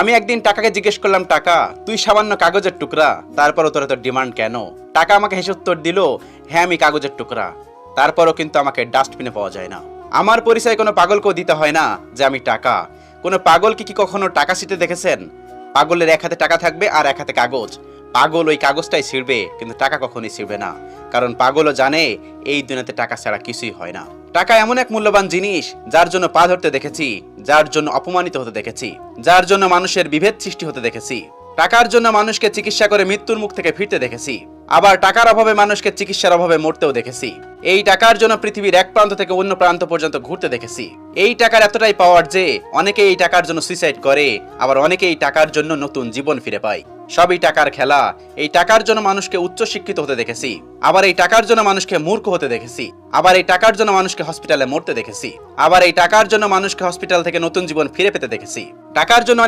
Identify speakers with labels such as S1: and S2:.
S1: আমি একদিন টাকাকে জিজ্ঞেস করলাম, টাকা, তুই সামান্য কাগজের টুকরা? তারপরও তোর তোর ডিমান্ড কেন? টাকা আমাকে হেসে উত্তর দিল হ্যাঁ আমি কাগজের টুকরা। তারপরও কিন্তু আমাকে ডাস্টবিনে পাওয়া যায় না। আমার পরিচয় কোনো পাগলকেও দিতে হয় না যে আমি টাকা। কোনো পাগলকে কি কখনো টাকা সিটে দেখেছেন? পাগলের এক হাতে টাকা থাকবে আর এক হাতে কাগজ। পাগল ওই কাগজটাই ছিঁড়বে, কিন্তু টাকা কখনোই ছিঁড়বে না। কারণ পাগলও জানে, এই দুনিয়াতে টাকা ছাড়া কিছুই হয় না। টাকা এমন এক মূল্যবান জিনিস, যার জন্য পা ধরতে দেখেছি। যার জন্য অপমানিত হতে দেখেছি, যার জন্য মানুষের বিভেদ সৃষ্টি হতে দেখেছি, টাকার জন্য মানুষকে চিকিৎসা করে মৃত্যুর মুখ থেকে ফিরতে দেখেছি। আবার টাকার অভাবে মানুষকে চিকিৎসার অভাবে মরতেও দেখেছি। এই টাকার জন্য পৃথিবীর এক প্রান্ত থেকে অন্য প্রান্ত পর্যন্ত ঘুরতে দেখেছি। এই টাকার এতটাই পাওয়ার যে অনেকে এই টাকার জন্য সুইসাইড করে, আবার অনেকে এই টাকার জন্য নতুন জীবন ফিরে পায়। সবই টাকার খেলা। এই টাকার জন্য মানুষকে উচ্চ শিক্ষিত হতে দেখেছি। আবার এই টাকার জন্য মানুষকে মূর্খ হতে দেখেছি। আবার এই টাকার জন্য মানুষকে হসপিটালে মরতে দেখেছি। আবার এই টাকার জন্য মানুষকে হসপিটাল থেকে নতুন জীবন ফিরে পেতে দেখেছি। টাকার জন্য